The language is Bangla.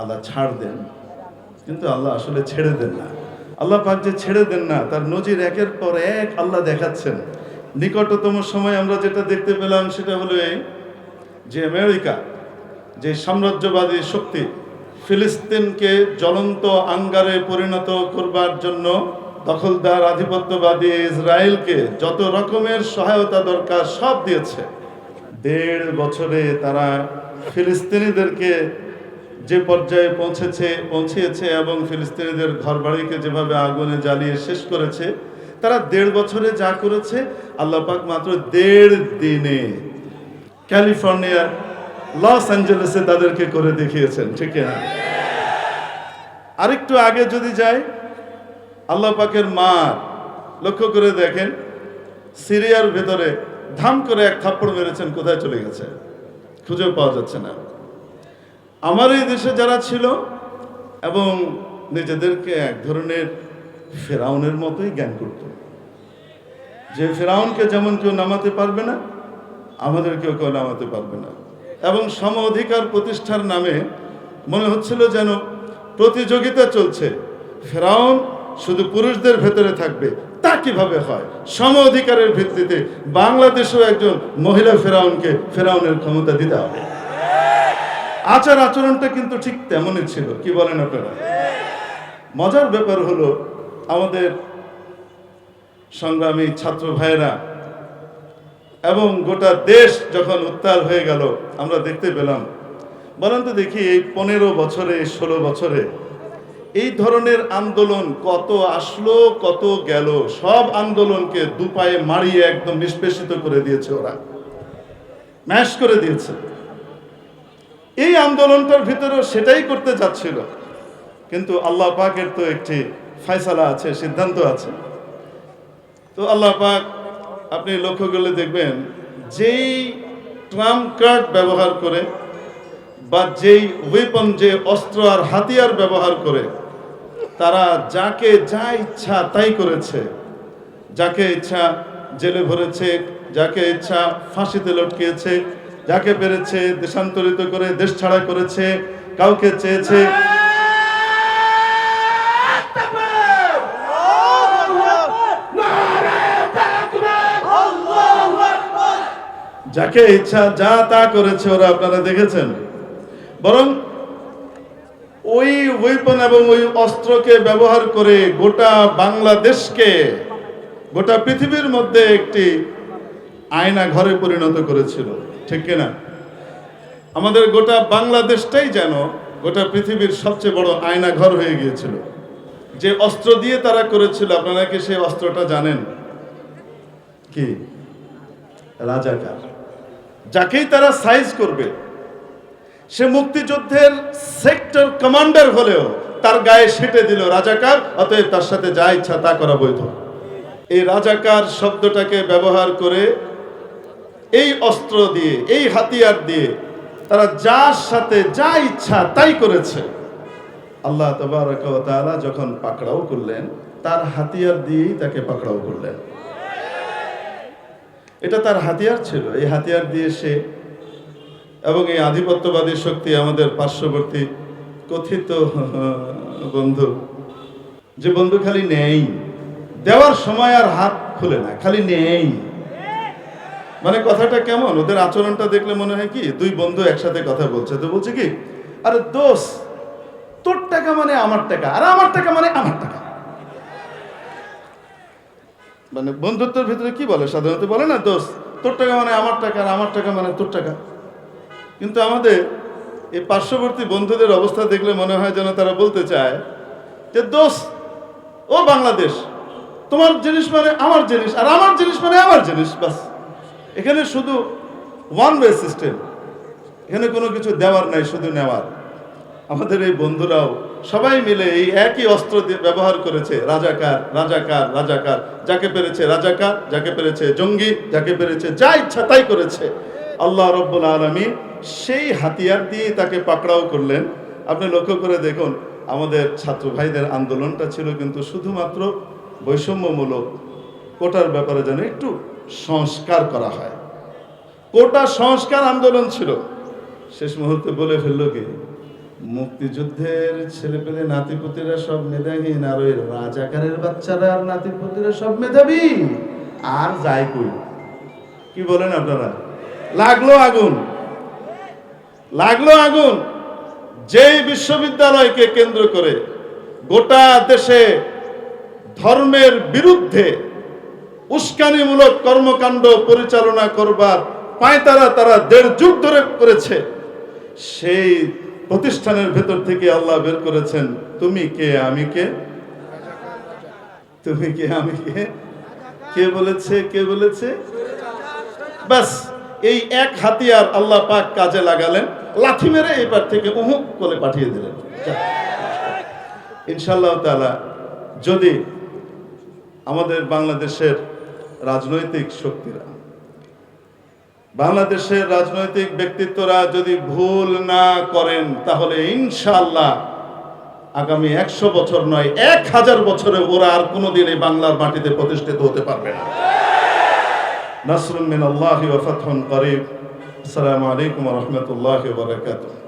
আল্লাহ ছাড় দেন, কিন্তু আল্লাহ আসলে ছেড়ে দেন না। আল্লাহ পাক যে ছেড়ে দেন না, তার নজির একের পর এক আল্লাহ দেখাচ্ছেন। নিকটতম সময় আমরা যেটা দেখতে পেলাম সেটা হলো এই যে আমেরিকা, যে সাম্রাজ্যবাদী শক্তি ফিলিস্তিনকে জ্বলন্ত আঙ্গারে পরিণত করবার জন্য দখলদার আধিপত্যবাদী ইসরায়েলকে যত রকমের সহায়তা দরকার সব দিয়েছে। দেড় বছরে তারা ফিলিস্তিনিদেরকে যে পর্যায়ে পৌঁছেছে, পৌঁছিয়েছে এবং ফিলিস্তিনিদের ঘরবাড়িকে যেভাবে আগুনে জ্বালিয়ে শেষ করেছে, তারা দেড় বছরে যা করেছে, আল্লাহ পাক মাত্র দেড় দিনে ক্যালিফোর্নিয়ার লস অ্যাঞ্জেলেসে তাদেরকে করে দেখিয়েছেন, ঠিক না? আরেকটু আগে যদি যাই, আল্লাহ পাকের মা, লক্ষ্য করে দেখেন, সিরিয়ার ভেতরে ধাম করে এক থাপ্পড় মেরেছেন, কোথায় চলে গেছে? খুঁজেও পাওয়া যাচ্ছে না। আমার এই দেশে যারা ছিল এবং নিজেদেরকে এক ধরনের ফেরাউনের মতোই জ্ঞান করত। যে ফেরাউনকে যেমন কেউ নামাতে পারবে না, আমাদেরকেও কেউ নামাতে পারবে না। এবং সম অধিকার প্রতিষ্ঠার নামে মনে হচ্ছিল যেন প্রতিযোগিতা চলছে। ফেরাউন শুধু পুরুষদের ভেতরে থাকবে, তা কীভাবে হয়? সম অধিকারের ভিত্তিতে বাংলাদেশেও একজন মহিলা ফেরাউনকে ফেরাউনের ক্ষমতা দিতে হবে। আচার আচরণটা কিন্তু ঠিক তেমনই ছিল, কি বলেন আপনারা? মজার ব্যাপার হলো, আমাদের সংগ্রামী ছাত্র ভাইয়েরা এবং গোটা দেশ যখন উত্তাল হয়ে গেল, আমরা দেখতে পেলাম। বলেন তো দেখি, এই পনেরো বছরে, ষোলো বছরে এই ধরনের আন্দোলন কত আসলো, কত গেল, সব আন্দোলনকে দুপায়ে মারিয়ে একদম নিষ্পেষিত করে দিয়েছে ওরা। ম্যাশ করে দিয়েছে। এই আন্দোলনটার ভিতরেও সেটাই করতে যাচ্ছিল কিন্তু আল্লাহ পাকের তো একটি ফয়সালা আছে, সিদ্ধান্ত আছে। তো আল্লাহ পাক, আপনি লক্ষ্য করলে দেখবেন, যেই ট্রাম্প কার্ড ব্যবহার করে বা যেই ওয়েপন যে অস্ত্র আর হাতিয়ার ব্যবহার করে, তারা যাকে যা ইচ্ছা তাই করেছে। যাকে ইচ্ছা জেলে ভরেছে, যাকে ইচ্ছা ফাঁসিতে লটকিয়েছে যাকে পেরেছে, দেশান্তরিত করে, দেশ ছাড়া করেছে, কাউকে চেয়েছে। যাকে ইচ্ছা যা তা করেছে, ওরা আপনারা দেখেছেন। বরং ওই ওয়েপন এবং ওই অস্ত্রকে ব্যবহার করে গোটা বাংলাদেশকে, গোটা পৃথিবীর মধ্যে একটি আয়না ঘরে পরিণত করেছিল। ঠিক কিনা? আমাদের গোটা বাংলাদেশটাই যেন গোটা পৃথিবীর সবচেয়ে বড় আয়না ঘর হয়ে গিয়েছিল। যে অস্ত্র দিয়ে তারা করেছিল, আপনারা কি সেই অস্ত্রটা জানেন? কি? রাজাকার যাকেই তারা সাইজ করবে। সে মুক্তিযুদ্ধের সেক্টর কমান্ডার হলেও তার গায়ে সেটে দিল রাজাকার অতএব তার সাথে যা ইচ্ছা তা করা বৈধ। এই রাজাকার শব্দটাকে ব্যবহার করে এই অস্ত্র দিয়ে, এই হাতিয়ার দিয়ে তারা যার সাথে যা ইচ্ছা তাই করেছে। আল্লাহ তাআলা যখন পাকড়াও করলেন, তার হাতিয়ার দিয়েই তাকে পাকড়াও করলেন। এটা তার হাতিয়ার ছিল। এই হাতিয়ার দিয়ে সে এবং এই আধিপত্যবাদী শক্তি আমাদের পার্শ্ববর্তী কথিত বন্ধু, যে বন্ধু খালি নেই, দেওয়ার সময় আর হাত খুলে না, খালি নেই। মানে কথাটা কেমন? ওদের আচরণটা দেখলে মনে হয় কি, দুই বন্ধু একসাথে কথা বলছে। তো বলছে কি, আরে দোষ, তোর টাকা মানে আমার টাকা, আর আমার টাকা মানে আমার টাকা। মানে বন্ধুত্বের ভিতরে কি বলে? সাধারণত বলে না, দোষ, তোর টাকা মানে আমার টাকা, আর আমার টাকা মানে তোর টাকা। কিন্তু আমাদের এই পার্শ্ববর্তী বন্ধুদের অবস্থা দেখলে মনে হয় যেন তারা বলতে চায় যে, দোষ, ও বাংলাদেশ, তোমার জিনিস মানে আমার জিনিস, আর আমার জিনিস মানে আমার জিনিস, বাস। এখানে শুধু ওয়ান ওয়ে সিস্টেম এখানে কোনো কিছু দেওয়ার নাই, শুধু নেওয়ার। আমাদের এই বন্ধুরাও সবাই মিলে এই একই অস্ত্র ব্যবহার করেছে, রাজাকার রাজাকার রাজাকার, যাকে পেরেছে রাজাকার, যাকে পেরেছে জঙ্গি, যাকে পেরেছে যা ইচ্ছা তাই করেছে। আল্লাহ রব্বুল আলমী সেই হাতিয়ার দিয়ে তাকে পাকড়াও করলেন। আপনি লক্ষ্য করে দেখুন, আমাদের ছাত্র ভাইদের আন্দোলনটা ছিল কিন্তু শুধুমাত্র বৈষম্যমূলক। কোটার ব্যাপারে যেন একটু সংস্কার করা হয়। কোটা সংস্কার আন্দোলন ছিল। শেষ মুহূর্তে বলে ফেলল কি? মুক্তিযুদ্ধের ছেলে ছেলেপেলে নাতিপুতিরা সব মেধাহীন, আর ওই রাজাকারের বাচ্চারা আর নাতিপুতিরা সব মেধাবী। আর যায় কই? কি বলেন আপনারা? লাগল আগুন। লাগল আগুন। যেই বিশ্ববিদ্যালয়কে কেন্দ্র করে গোটা দেশে ধর্মের বিরুদ্ধে উস্কানিমূলক কর্মকাণ্ড পরিচালনা করবার পায়তারা তারা দেড় যুগ ধরে করেছে। সেই প্রতিষ্ঠানের ভেতর থেকে আল্লাহ বের করেছেন, তুমি কে, আমি কে? তুমি কে, আমি কে? কে বলেছে কে বলেছে? ব্যাস, এই এক হাতিয়ার আল্লাহ পাক কাজে লাগালেন, লাথি মেরে এবার থেকে উহুক করে পাঠিয়ে দিলেন। যাক। ইনশাআল্লাহ তাআলা, যদি আমাদের বাংলাদেশের রাজনৈতিক শক্তিরা। বাংলাদেশের রাজনৈতিক ব্যক্তিত্বরা যদি ভুল না করেন, তাহলে ইনশাল্লাহ আগামী একশো বছর নয়, এক হাজার বছরে ওরা আর কোনোদিন এই বাংলার মাটিতে প্রতিষ্ঠিত হতে পারবে না। নাসরুন মিন আল্লাহি ওয়া ফাতহুন করিব। আসসালামু আলাইকুম ওয়া রাহমাতুল্লাহি ওয়া বারাকাতুহু।